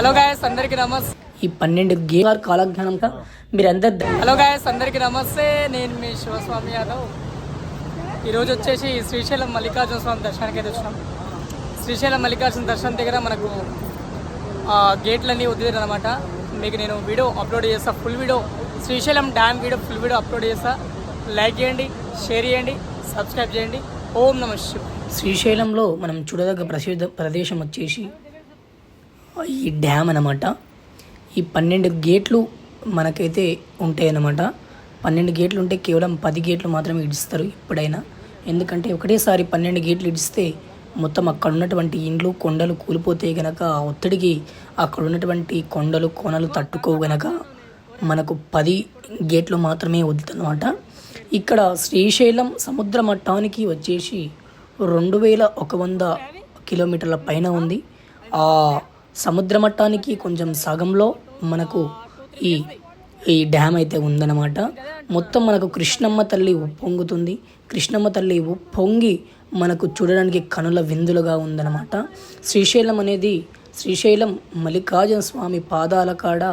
Hello guys అందరికి నమస్తే. ఈ పన్నెండు గేమ్ కాలజ్ఞానంగా మీరందరు హలో గాయస్ అందరికి నమస్తే. నేను మీ శివస్వామి యాదవ్. ఈరోజు వచ్చేసి శ్రీశైలం మల్లికార్జున స్వామి దర్శనానికి అయితే వచ్చినాం. శ్రీశైలం మల్లికార్జున దర్శనం దగ్గర మనకు ఆ, గేట్లన్నీ వదిలేరు అనమాట మీకు నేను వీడియో అప్లోడ్ చేస్తా full video Srisailam dam video full video upload చేస్తా. లైక్ చేయండి షేర్ చేయండి సబ్స్క్రైబ్ చేయండి. ఓం నమ శివ శ్రీశైలంలో మనం చూడదగ్గ ప్రసిద్ధ ప్రదేశం వచ్చేసి ఈ డ్యామ్ అన్నమాట. ఈ పన్నెండు గేట్లు మనకైతే ఉంటాయి అన్నమాట పన్నెండు గేట్లు ఉంటే కేవలం పది గేట్లు మాత్రమే ఇడిస్తారు ఇప్పుడైనా. ఎందుకంటే ఒకటేసారి పన్నెండు గేట్లు ఇడిస్తే మొత్తం అక్కడ ఉన్నటువంటి ఇండ్లు కొండలు కూలిపోతే గనక ఆ ఒత్తిడికి అక్కడ ఉన్నటువంటి కొండలు కోనలు తట్టుకోవు గనక మనకు పది గేట్లు మాత్రమే వదులుతుందన్నమాట ఇక్కడ శ్రీశైలం సముద్ర మట్టానికి వచ్చేసి రెండు వేల ఒక వంద కిలోమీటర్ల పైన ఉంది. ఆ సముద్ర మట్టానికి కొంచెం సగంలో మనకు ఈ ఈ డ్యామ్ అయితే ఉందన్నమాట. మొత్తం మనకు కృష్ణమ్మ తల్లి ఉప్పొంగుతుంది కృష్ణమ్మ తల్లి ఉప్పొంగి మనకు చూడడానికి కనుల విందులుగా ఉందన్నమాట. శ్రీశైలం అనేది శ్రీశైలం మల్లికార్జున స్వామి పాదాల కాడ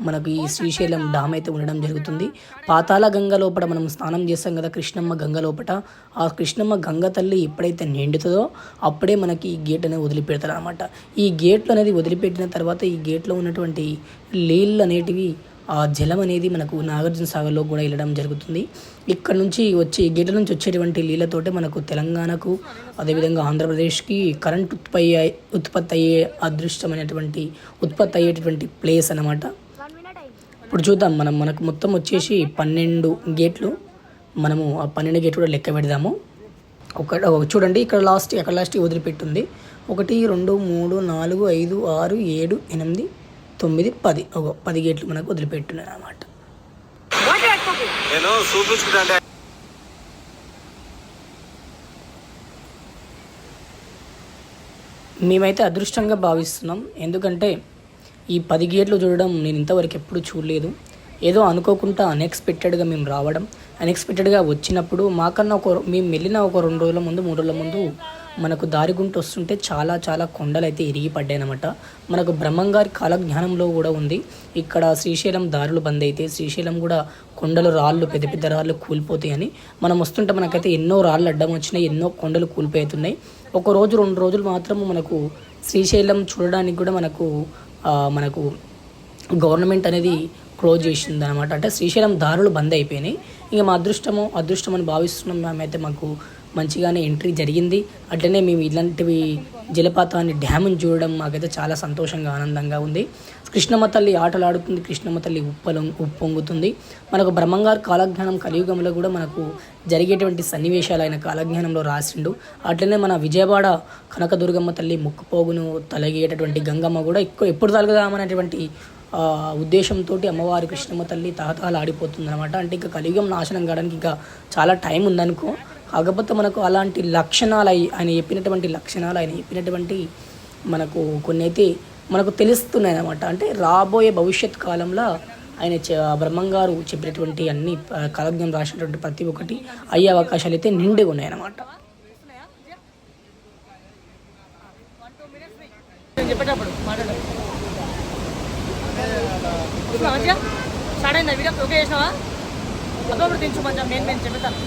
మనకు ఈ శ్రీశైలం డామ్ అయితే ఉండడం జరుగుతుంది. పాతాళ గంగ లోపల మనం స్నానం చేస్తాం కదా కృష్ణమ్మ గంగ లోపల ఆ కృష్ణమ్మ గంగ తల్లి ఎప్పుడైతే నిండుతుందో అప్పుడే మనకి ఈ గేట్ అనేది వదిలిపెడతారు అనమాట ఈ గేట్లు అనేది వదిలిపెట్టిన తర్వాత ఈ గేట్లో ఉన్నటువంటి నీళ్ళు అనేటివి ఆ జలం అనేది మనకు నాగార్జున సాగర్లో కూడా వెళ్ళడం జరుగుతుంది. ఇక్కడ నుంచి వచ్చే గేట్ల నుంచి వచ్చేటువంటి నీళ్ళతోటే మనకు తెలంగాణకు అదేవిధంగా ఆంధ్రప్రదేశ్కి కరెంట్ ఉత్పత్తి అయ్యే- ఉత్పత్తి అయ్యే అదృష్టమైనటువంటి ఉత్పత్తి అయ్యేటటువంటి ప్లేస్ అన్నమాట. ఇప్పుడు చూద్దాం మనం మనకు మొత్తం వచ్చేసి పన్నెండు గేట్లు. మనము ఆ పన్నెండు గేట్లు కూడా లెక్క పెడదాము. ఒక చూడండి ఇక్కడ లాస్ట్ ఎక్కడ లాస్ట్ వదిలిపెట్టుంది. ఒకటి రెండు మూడు నాలుగు ఐదు ఆరు ఏడు ఎనిమిది తొమ్మిది పది. ఒక పది గేట్లు మనకు వదిలిపెట్టున్నాయి చూపించుకుంటా మేమైతే అదృష్టంగా భావిస్తున్నాం. ఎందుకంటే ఈ పది గేట్లు చూడడం నేను ఇంతవరకు ఎప్పుడు చూడలేదు. ఏదో అనుకోకుండా అన్ఎక్స్పెక్టెడ్గా మేము రావడం అన్ఎక్స్పెక్టెడ్గా వచ్చినప్పుడు మాకన్నా ఒక మేము వెళ్ళిన ఒక రెండు రోజుల ముందు మూడు రోజుల ముందు మనకు దారి గుంట వస్తుంటే చాలా చాలా కొండలు అయితే ఇరిగి పడ్డాయి అనమాట మనకు బ్రహ్మంగారి కాలజ్ఞానంలో కూడా ఉంది. ఇక్కడ శ్రీశైలం దారులు బంద్ అయితే శ్రీశైలం కూడా కొండలు రాళ్ళు పెద్ద పెద్ద రాళ్ళు కూలిపోతాయని మనం వస్తుంటే మనకైతే ఎన్నో రాళ్ళు అడ్డం వచ్చినాయి ఎన్నో కొండలు కూలిపోతున్నాయి ఒక రోజు రెండు రోజులు మాత్రం మనకు శ్రీశైలం చూడడానికి కూడా మనకు మనకు గవర్నమెంట్ అనేది క్లోజ్ చేసింది అనమాట అంటే శ్రీశైలం దారులు బంద్ అయిపోయినాయి. ఇంకా మా అదృష్టము అదృష్టం అని భావిస్తున్నాం మేమైతే మాకు మంచిగానే ఎంట్రీ జరిగింది. అట్లనే మేము ఇలాంటివి జలపాతాన్ని డ్యామ్ని చూడడం మాకైతే చాలా సంతోషంగా ఆనందంగా ఉంది. కృష్ణమ్మ తల్లి ఆటలు ఆడుతుంది. కృష్ణమ్మ తల్లి ఉప్పలం ఉప్పొంగుతుంది మనకు బ్రహ్మంగారు కాలజ్ఞానం కలియుగంలో కూడా మనకు జరిగేటువంటి సన్నివేశాలు ఆయన కాలజ్ఞానంలో రాసిండు. అట్లనే మన విజయవాడ కనకదుర్గమ్మ తల్లి ముక్కుపోగును తొలగేటటువంటి గంగమ్మ కూడా ఎక్కువ ఎప్పుడు తలగదామనేటువంటి ఉద్దేశంతో అమ్మవారి కృష్ణమ్మ తల్లి తహతహలు ఆడిపోతుంది అనమాట అంటే ఇంకా కలియుగం నాశనం కావడానికి ఇంకా చాలా టైం ఉందనుకో కాకపోతే మనకు అలాంటి లక్షణాలు అయి- ఆయన చెప్పినటువంటి లక్షణాలు ఆయన చెప్పినటువంటి మనకు కొన్ని అయితే మనకు తెలుస్తున్నాయి అనమాట అంటే రాబోయే భవిష్యత్ కాలంలో ఆయన బ్రహ్మంగారు చెప్పినటువంటి అన్ని ఆ, కాలజ్ఞం రాసినటువంటి ప్రతి ఒక్కటి అయ్యే అవకాశాలు అయితే నిండుగా ఉన్నాయన్నమాట. చెప్పేటప్పుడు మాట్లాడాలి మంచిగా స్టార్ట్ అయిందా వీడియో ఓకే చేసినావా? అప్పుడు దించు మంచిగా నేను నేను చెప్తాను.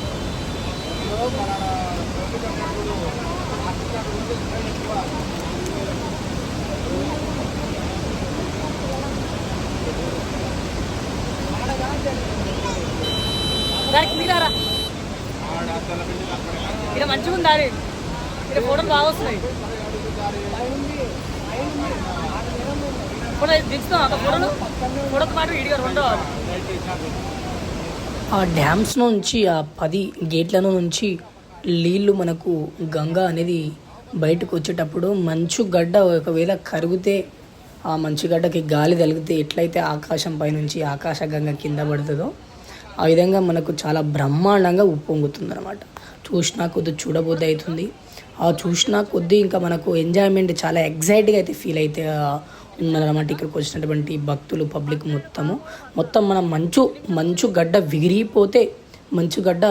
దానికి మీరారా? ఇక్కడ మంచిగా ఉంది దారి ఇక్కడ ఫోటోలు బాగా వస్తున్నాయి. ఫోటో దించుతాం అక్కడ ఫోటోలు. ఫోటోతో పాటు వీడియో రెండో ఆ డ్యామ్స్ నుంచి ఆ పది గేట్లను నుంచి నీళ్ళు మనకు గంగా అనేది బయటకు వచ్చేటప్పుడు మంచు గడ్డ ఒకవేళ కరిగితే ఆ మంచుగడ్డకి గాలి తగిలితే ఎట్లయితే ఆకాశం పైనుంచి ఆకాశ గంగ కింద పడుతుందో ఆ విధంగా మనకు చాలా బ్రహ్మాండంగా ఉప్పొంగుతుంది అనమాట చూసినా కొద్ది చూడబోద్ది అవుతుంది ఆ చూసినా కొద్దీ ఇంకా మనకు ఎంజాయ్మెంట్ చాలా ఎగ్జైట్గా అయితే ఫీల్ అయితే ఉన్నారన్నమాట ఇక్కడికి వచ్చినటువంటి భక్తులు పబ్లిక్ మొత్తము. మొత్తం మనం మంచు మంచు గడ్డ విరిగిపోతే మంచు గడ్డ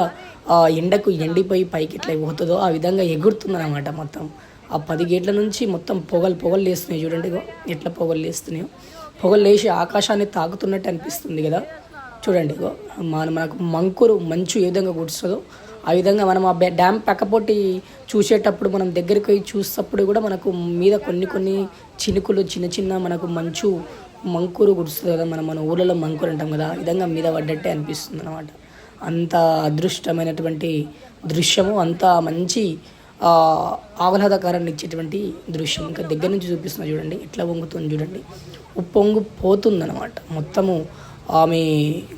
ఆ ఎండకు ఎండిపోయి పైకి ఎట్లా పోతుందో ఆ విధంగా ఎగురుతుందన్నమాట మొత్తం. ఆ పది గేట్ల నుంచి మొత్తం పొగలు పొగలు లేస్తున్నాయి చూడండి ఎట్లా పొగలు లేస్తున్నాయో. పొగలు లేచి ఆకాశాన్ని తాకుతున్నట్టు అనిపిస్తుంది కదా. చూడండి మన మనకు మంకురు మంచు ఏ విధంగా కుడుస్తుందో ఆ విధంగా మనం ఆ డ్యామ్ పక్కపోటి చూసేటప్పుడు మనం దగ్గరికి పోయి చూసేటప్పుడు కూడా మనకు మీద కొన్ని కొన్ని చినుకులు చిన్న చిన్న మనకు మంచు మంకురు కుడుస్తుంది కదా మనం మన ఊళ్ళలో మంకురు అంటాం కదా ఆ విధంగా మీద పడ్డట్టే అనిపిస్తుంది అనమాట అంత అదృష్టమైనటువంటి దృశ్యము అంత మంచి ఆ, ఆహ్లాదకరాన్ని ఇచ్చేటువంటి దృశ్యం. ఇంకా దగ్గర నుంచి చూపిస్తున్నా చూడండి ఎట్లా వంగుతుంది చూడండి. ఉప్పొంగు పోతుందన్నమాట. మొత్తము ఆమె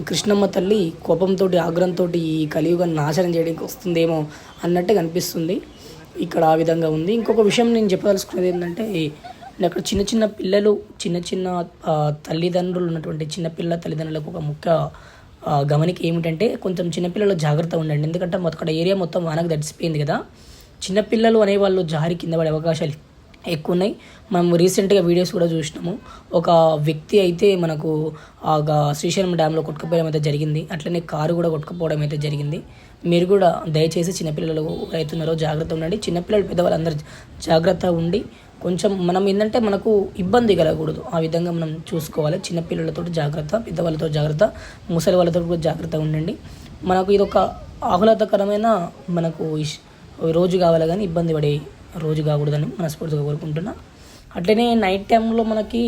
కృష్ణమ్మ తల్లి కోపంతో ఆగ్రహంతో ఈ కలియుగాన్ని నాశనం చేయడానికి వస్తుందేమో అన్నట్టు కనిపిస్తుంది. ఇక్కడ ఆ విధంగా ఉంది. ఇంకొక విషయం నేను చెప్పదలుచుకున్నది ఏంటంటే అక్కడ చిన్న చిన్న పిల్లలు చిన్న చిన్న తల్లిదండ్రులు ఉన్నటువంటి చిన్నపిల్ల తల్లిదండ్రులకు ఒక ముఖ్య గమనిక ఏమిటంటే కొంచెం చిన్నపిల్లలు జాగ్రత్త ఉండండి. ఎందుకంటే మొత్తం అక్కడ ఏరియా మొత్తం వానకు తడిసిపోయింది కదా. చిన్నపిల్లలు అనేవాళ్ళు జారి కింద పడే అవకాశాలు ఎక్కువ ఉన్నాయి మనం రీసెంట్గా వీడియోస్ కూడా చూసినాము. ఒక వ్యక్తి అయితే మనకు ఆ శ్రీశైలం డ్యాంలో కొట్టుకుపోవడం అయితే జరిగింది. అట్లనే కారు కూడా కొట్టుకుపోవడం అయితే జరిగింది. మీరు కూడా దయచేసి చిన్నపిల్లలు అవుతున్నారో జాగ్రత్త ఉండండి. చిన్నపిల్లలు పెద్దవాళ్ళందరూ జాగ్రత్త ఉండి కొంచెం మనం ఏంటంటే మనకు ఇబ్బంది కలగకూడదు. ఆ విధంగా మనం చూసుకోవాలి. చిన్నపిల్లలతో జాగ్రత్త పెద్దవాళ్ళతో జాగ్రత్త ముసలి వాళ్ళతో కూడా జాగ్రత్తగా ఉండండి. మనకు ఇది ఒక ఆహ్లాదకరమైన మనకు రోజు కావాలి కానీ ఇబ్బంది పడే రోజు కాకూడదని మనస్ఫూర్తిగా కోరుకుంటున్నా. అట్లనే నైట్ టైంలో మనకి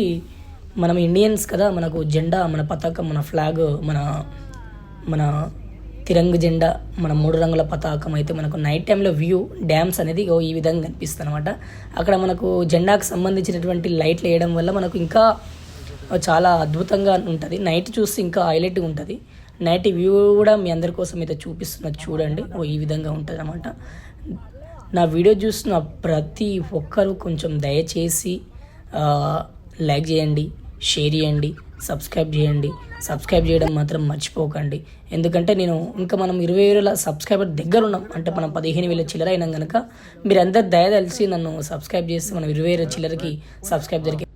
మనం ఇండియన్స్ కదా మనకు జెండా మన పతాకం మన ఫ్లాగ్ మన మన తిరంగ జెండా మన మూడు రంగుల పతాకం అయితే మనకు నైట్ టైంలో వ్యూ డ్యామ్స్ అనేది ఈ విధంగా కనిపిస్తుంది అనమాట అక్కడ మనకు జెండాకు సంబంధించినటువంటి లైట్లు వేయడం వల్ల మనకు ఇంకా చాలా అద్భుతంగా ఉంటుంది. నైట్ చూస్తే ఇంకా హైలైట్గా ఉంటుంది. నైట్ వ్యూ కూడా మీ అందరి కోసం అయితే చూపిస్తున్నది చూడండి. ఓ ఈ విధంగా ఉంటుంది అనమాట నా వీడియో చూస్తున్న ప్రతి ఒక్కరూ కొంచెం దయచేసి లైక్ చేయండి షేర్ చేయండి సబ్స్క్రైబ్ చేయండి. సబ్స్క్రైబ్ చేయడం మాత్రం మర్చిపోకండి. ఎందుకంటే నేను ఇంకా మనం ఇరవై వేల సబ్స్క్రైబర్ దగ్గర ఉన్నాం. అంటే మనం పదిహేను వేల చిల్లర అయినాం కనుక మీరందరు దయ తెలిసి నన్ను సబ్స్క్రైబ్ చేస్తే మనం ఇరవై వేల చిల్లరకి సబ్స్క్రైబ్ జరిగే